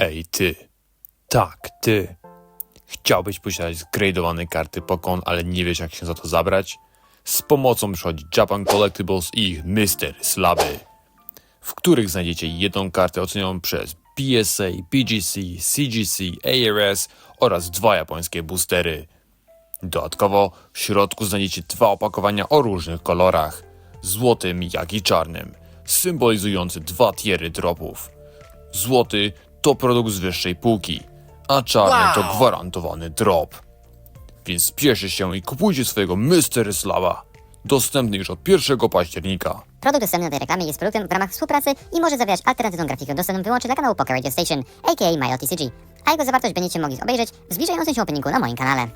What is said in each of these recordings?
Ej, ty. Tak, ty. Chciałbyś posiadać zgradowane karty Pokon, ale nie wiesz jak się za to zabrać? Z pomocą przychodzi Japan Collectibles i ich Mystery Slaby, w których znajdziecie jedną kartę ocenioną przez PSA, PGC, CGC, ARS oraz dwa japońskie boostery. Dodatkowo w środku znajdziecie dwa opakowania o różnych kolorach, złotym jak i czarnym, symbolizujące dwa tiery dropów. Złoty to produkt z wyższej półki, a czarny to gwarantowany drop. Więc spieszy się i kupujcie swojego Mystery Slava. Dostępny już od 1 października. Produkt dostępny na tej reklamie jest produktem w ramach współpracy i może zawierać alternatywną grafikę dostępną wyłącznie dla kanału Poker Radio Station, aka MyLTCG, a jego zawartość będziecie mogli obejrzeć w zbliżającym się openingu na moim kanale.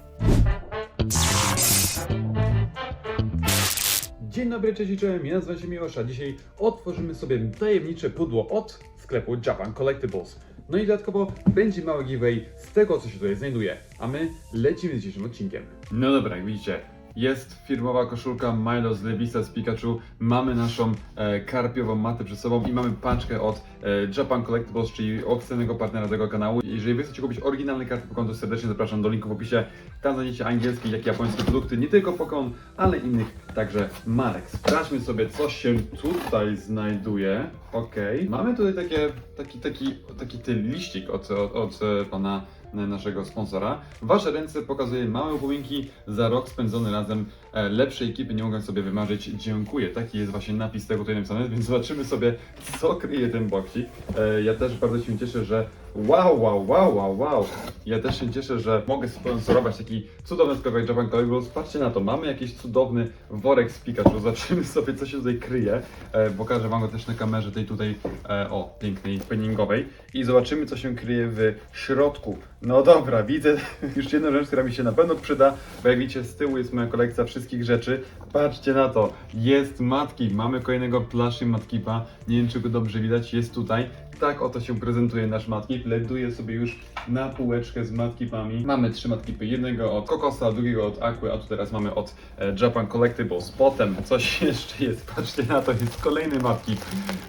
Dzień dobry, cześć i czołem, ja nazywam się Miłosza. Dzisiaj otworzymy sobie tajemnicze pudło od sklepu Japan Collectibles. No i dodatkowo będzie mały giveaway z tego, co się tutaj znajduje. A my lecimy z dzisiejszym odcinkiem. No dobra, jak widzicie, jest firmowa koszulka Milo z Levisa z Pikachu, mamy naszą e, karpiową matę przed sobą i mamy paczkę od e, Japan Collectibles, czyli oficjalnego partnera tego kanału. Jeżeli wy chcecie kupić oryginalne karty Pokémon, to serdecznie zapraszam do linku w opisie. Tam znajdziecie angielskie, jak i japońskie produkty, nie tylko Pokémon, ale innych także marek. Sprawdźmy sobie, co się tutaj znajduje. Okej, mamy tutaj takie, taki, taki, taki ty liścik od, od, od e, pana naszego sponsora. Wasze ręce pokazuje małe upomnienki za rok spędzony razem. E, Lepszej ekipy nie mogę sobie wymarzyć. Dziękuję. Taki jest właśnie napis tego tutaj napisany, więc zobaczymy sobie, co kryje ten boksik. E, Ja też bardzo się cieszę, że wow, wow, wow, wow, wow. Ja też się cieszę, że mogę sponsorować taki cudowny sklep jak Japan Collectibles. Patrzcie na to, mamy jakiś cudowny worek z Pikachu. Zobaczymy sobie, co się tutaj kryje. E, Pokażę Wam go też na kamerze tej tutaj, e, o, pięknej, spinningowej. I zobaczymy, co się kryje w środku. No dobra, widzę już jedną rzecz, która mi się na pewno przyda, bo jak widzicie, z tyłu jest moja kolekcja wszystkich rzeczy. Patrzcie na to, jest matki, mamy kolejnego plushie matkipa. Nie wiem, czy go dobrze widać, jest tutaj. Tak oto się prezentuje nasz matkip. Leduję sobie już na półeczkę z matkipami. Mamy trzy matkipy. Jednego od Kokosa, drugiego od Aquy, a tu teraz mamy od e, Japan Collectibles. Potem coś jeszcze jest. Patrzcie na to, jest kolejny matkip.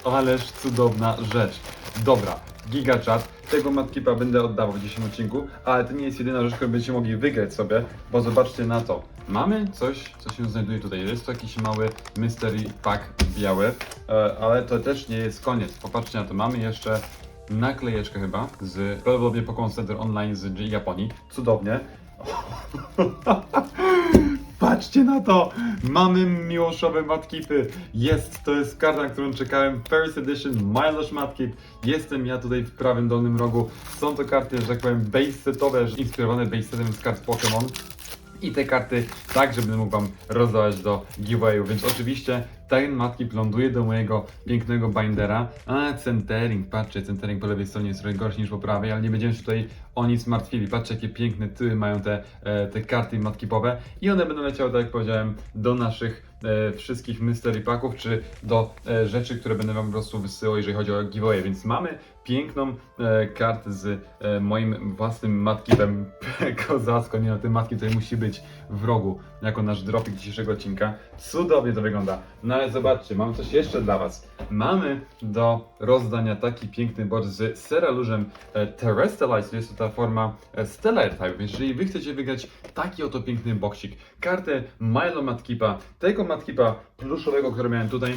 Ależ cudowna rzecz. Dobra, gigachat. Tego matkipa będę oddawał w dzisiejszym odcinku, ale to nie jest jedyna rzecz, którą będziecie mogli wygrać sobie, bo zobaczcie na to. Mamy coś, co się znajduje tutaj. Jest to jakiś mały mystery pack biały, e, ale to też nie jest koniec. Popatrzcie na to. Mamy jeszcze naklejeczkę chyba z prawdopodobnie Pokémon Center Online z Japonii. Cudownie. Patrzcie na to! Mamy miłoszowe matkipy. Jest, to jest karta, na którą czekałem. First Edition Milosh Matkip. Jestem ja tutaj w prawym dolnym rogu. Są to karty, że tak powiem, base setowe, inspirowane base setem z kart Pokémon. I te karty także będę mógł Wam rozdawać do giveawayu, więc oczywiście ten matkip ląduje do mojego pięknego bindera. A, centering, patrzcie, centering po lewej stronie jest trochę gorszy niż po prawej, ale nie będziemy się tutaj o nic martwili. Patrzcie, jakie piękne tyły mają te, e, te karty matkipowe i one będą leciały, tak jak powiedziałem, do naszych e, wszystkich mystery packów, czy do e, rzeczy, które będę Wam po prostu wysyłał, jeżeli chodzi o giveaway. Więc mamy piękną e, kartę z e, moim własnym matkipem kozacko. Nie no, ten matkip tutaj musi być w rogu, jako nasz dropik dzisiejszego odcinka. Cudownie to wygląda. No ale zobaczcie, mam coś jeszcze dla Was. Mamy do rozdania taki piękny board z Seralużem e, Terrestrialize, to jest to ta forma e, Stellar Type, więc jeżeli Wy chcecie wygrać taki oto piękny boksik, kartę Milo Matkipa, tego Matkipa pluszowego, który miałem tutaj,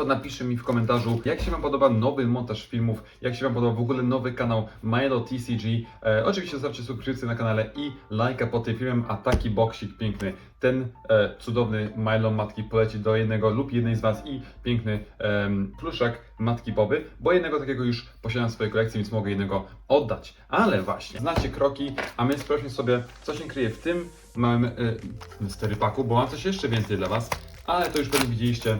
to napiszcie mi w komentarzu, jak się Wam podoba nowy montaż filmów, jak się Wam podoba w ogóle nowy kanał Milo TCG. E, oczywiście zostawcie subskrypcję na kanale i lajka pod tym filmem, a taki boksik piękny, ten e, cudowny Milo Matki poleci do jednego lub jednej z Was i piękny em, pluszak Matki Powy, bo jednego takiego już posiadam w swojej kolekcji, więc mogę jednego oddać. Ale właśnie, znacie kroki, a my sprawdźmy sobie, co się kryje w tym małym e, mystery packu, bo mam coś jeszcze więcej dla Was, ale to już pewnie widzieliście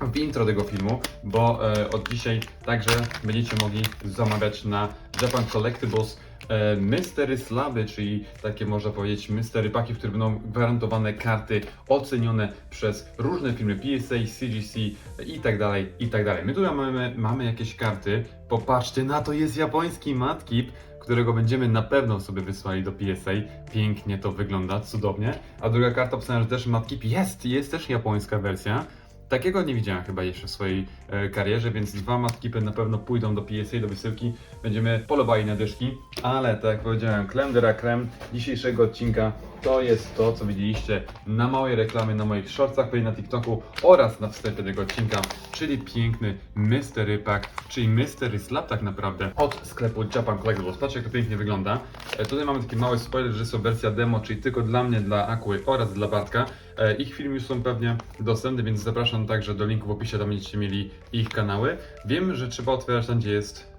w intro tego filmu, bo e, od dzisiaj także będziecie mogli zamawiać na Japan Collectibles e, Mystery Slaby, czyli takie można powiedzieć mystery paki, w których będą gwarantowane karty ocenione przez różne firmy PSA, CGC i tak dalej, i tak dalej. My tutaj mamy, mamy jakieś karty, popatrzcie na to, jest japoński matkip, którego będziemy na pewno sobie wysłali do PSA. Pięknie to wygląda, cudownie. A druga karta pisana, że też matkip jest, jest też japońska wersja. Takiego nie widziałem chyba jeszcze w swojej e, karierze, więc dwa matkipy na pewno pójdą do PSA, do wysyłki. Będziemy polowali na dyszki, ale tak jak powiedziałem, creme de la creme dzisiejszego odcinka to jest to, co widzieliście na małej reklamie, na moich shortsach, na TikToku oraz na wstępie tego odcinka, czyli piękny Mystery Pack, czyli Mystery Slab tak naprawdę od sklepu Japan Collectibles. Patrzcie jak to pięknie wygląda. E, tutaj mamy taki mały spoiler, że jest to wersja demo, czyli tylko dla mnie, dla Aquy oraz dla Bartka. E, Ich filmy już są pewnie dostępne, więc zapraszam także do linku w opisie, tam będziecie mieli ich kanały. Wiem, że trzeba otwierać tam, gdzie jest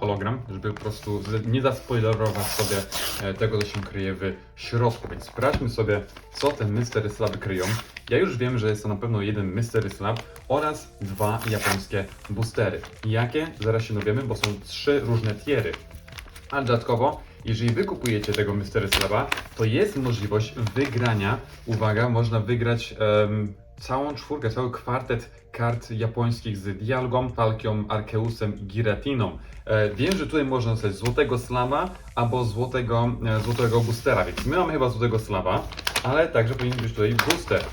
hologram, żeby po prostu nie zaspoilerować sobie e, tego, co się kryje w środku. Więc sprawdźmy sobie, co te Mystery Slaby kryją. Ja już wiem, że jest to na pewno jeden Mystery Slab oraz dwa japońskie boostery. Jakie? Zaraz się dowiemy, bo są trzy różne tiery. A dodatkowo, jeżeli wy kupujecie tego Mystery Slaba, to jest możliwość wygrania, uwaga, można wygrać em, całą czwórkę, cały kwartet kart japońskich z Dialgą, Falkią, Arkeusem i Giratiną. E, wiem, że tutaj można dostać złotego slaba albo złotego, e, złotego boostera, więc my mamy chyba złotego slaba, ale także powinien być tutaj booster.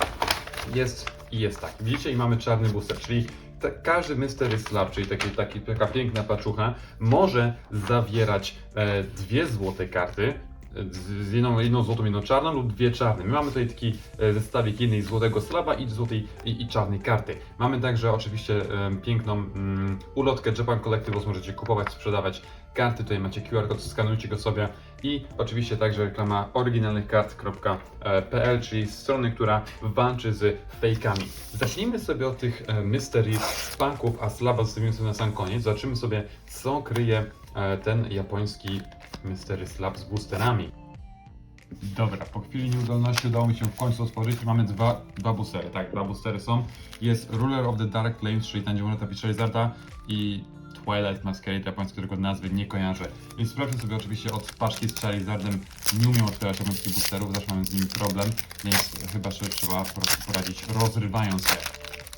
Jest i jest tak. Widzicie, i mamy czarny booster, czyli każdy Mystery Slab, czyli taki, taki, taka piękna paczucha, może zawierać e, dwie złote karty, e, z, jedną, jedną złotą, jedną czarną lub dwie czarne. My mamy tutaj taki e, zestawik jednej złotego slaba i złotej i, i czarnej karty. Mamy także oczywiście e, piękną mm, ulotkę Japan Collectibles, możecie kupować, sprzedawać karty, tutaj macie QR kod, skanujcie go sobie i oczywiście także reklama oryginalnychkart.pl, czyli strony, która walczy z fejkami. Zacznijmy sobie od tych e, mystery packów, a slaba zostawimy sobie na sam koniec. Zobaczymy sobie, co kryje e, ten japoński mystery slab z boosterami. Dobra, po chwili nieudolności udało mi się w końcu otworzyć. Mamy dwa, dwa boostery, tak, dwa boostery są. Jest Ruler of the Dark Flames, czyli ten, gdzie można Charizarda i Twilight Masquerade japoński, którego nazwy nie kojarzę. Więc sprawdźmy sobie oczywiście od paczki z Charizardem. Nie umiem otwierać japońskich boosterów, zawsze mamy z nimi problem, więc chyba że trzeba po prostu poradzić rozrywając je.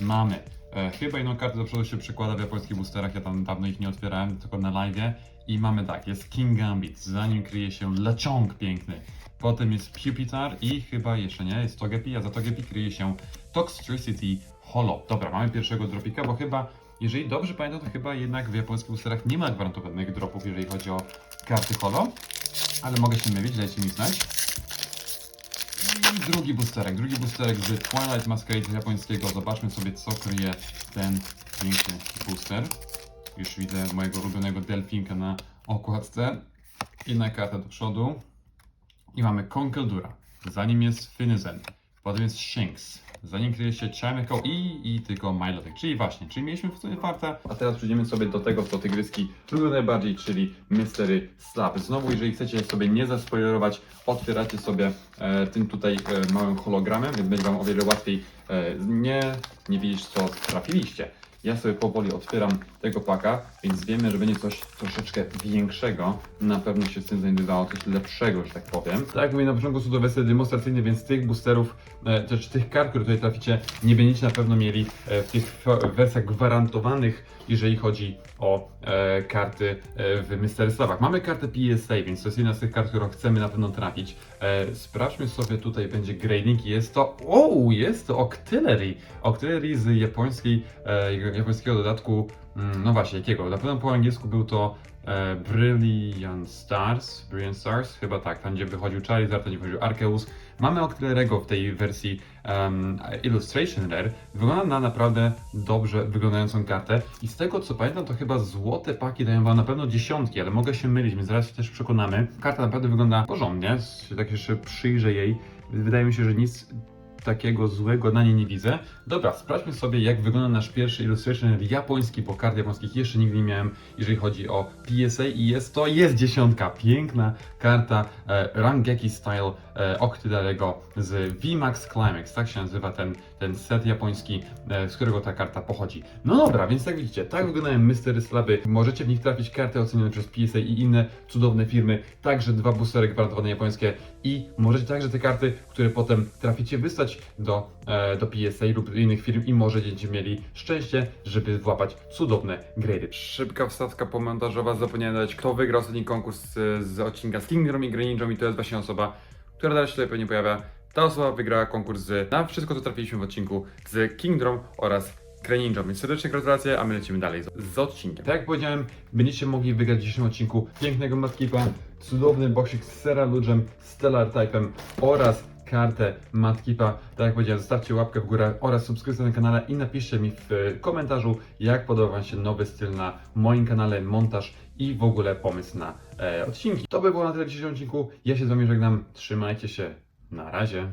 Mamy e, chyba jedną kartę do przodu się przykłada w japońskich boosterach, ja tam dawno ich nie otwierałem, tylko na live. I mamy tak, jest King Gambit, za nim kryje się Lechonk piękny. Potem jest Pupitar i chyba jeszcze nie, jest Togepi, a za Togepi kryje się Toxtricity Holo. Dobra, mamy pierwszego dropika, bo chyba, jeżeli dobrze pamiętam, to chyba jednak w japońskich boosterach nie ma gwarantowanych dropów, jeżeli chodzi o karty Holo. Ale mogę się mylić, dajcie mi znać. I drugi boosterek, drugi boosterek z Twilight Masquerade japońskiego. Zobaczmy sobie, co kryje ten piękny booster. Już widzę mojego ulubionego delfinka na okładce. Jedna karta do przodu. I mamy Conkeldura. Za nim jest Finizen. Potem jest Shanks. Za nim kryje się Chimeco i, i tylko Milotic. Czyli właśnie, czyli mieliśmy w sumie farta. A teraz przejdziemy sobie do tego, co tygryski lubią najbardziej, czyli Mystery Slab. Znowu, jeżeli chcecie sobie nie zaspoilerować, otwieracie sobie e, tym tutaj e, małym hologramem, więc będzie Wam o wiele łatwiej e, nie, nie widzieć, co trafiliście. Ja sobie powoli otwieram tego paka, więc wiemy, że będzie coś troszeczkę większego. Na pewno się z tym znajdowało coś lepszego, że tak powiem. Tak jak mówię na początku, są to wersje demonstracyjne, więc tych boosterów, e, też tych kart, które tutaj traficie, nie będziecie na pewno mieli e, w tych wersjach gwarantowanych, jeżeli chodzi o e, karty e, w Mystery Slabach. Mamy kartę PSA, więc to jest jedna z tych kart, którą chcemy na pewno trafić. E, sprawdźmy sobie, tutaj będzie grading jest to, o, jest to Octillery. Octillery z japońskiej, e, japońskiego dodatku, mm, no właśnie, jakiego? Na pewno po angielsku był to e, Brilliant Stars, Brilliant Stars, chyba tak, tam gdzie wychodził Charizard, tam gdzie wychodził Arceus. Mamy Octillerego w tej wersji um, Illustration Rare. Wygląda na naprawdę dobrze wyglądającą kartę i z tego co pamiętam, to chyba złote paki dają wam na pewno dziesiątki, ale mogę się mylić, więc zaraz się też przekonamy. Karta naprawdę wygląda porządnie, tak jeszcze przyjrzę jej. Wydaje mi się, że nic takiego złego na niej nie widzę. Dobra, sprawdźmy sobie jak wygląda nasz pierwszy illustration japoński, bo kart japońskich. Jeszcze nigdy nie miałem, jeżeli chodzi o PSA i jest to, jest dziesiątka, piękna karta e, Rangeki Style e, z VMAX Climax, tak się nazywa ten, ten set japoński, e, z którego ta karta pochodzi. No dobra, więc jak widzicie, tak wyglądają Mystery Slaby, możecie w nich trafić karty ocenione przez PSA i inne cudowne firmy, także dwa boostery gwarantowane japońskie. I możecie także te karty, które potem traficie wystać do, e, do PSA lub innych firm i może będziecie mieli szczęście, żeby włapać cudowne grady. Szybka wstawka pomontażowa, zapomniałem dać kto wygrał ostatni konkurs z, z odcinka z Kingdom i Greninją i to jest właśnie osoba, która dalej się tutaj pewnie pojawia. ta osoba wygrała konkurs z, na wszystko co trafiliśmy w odcinku z Kingdom oraz Greninja, więc serdeczne gratulacje, a my lecimy dalej z, z odcinkiem. Tak jak powiedziałem, będziecie mogli wygrać w dzisiejszym odcinku pięknego Matkipa, cudowny boksik z Sera Ludgem, Stellar Typem oraz kartę Matkipa. Tak jak powiedziałem, zostawcie łapkę w górę oraz subskrypcję na kanale i napiszcie mi w e, komentarzu, jak podoba Wam się nowy styl na moim kanale, montaż i w ogóle pomysł na e, odcinki. To by było na tyle w dzisiejszym odcinku. Ja się z Wami żegnam. Trzymajcie się. Na razie.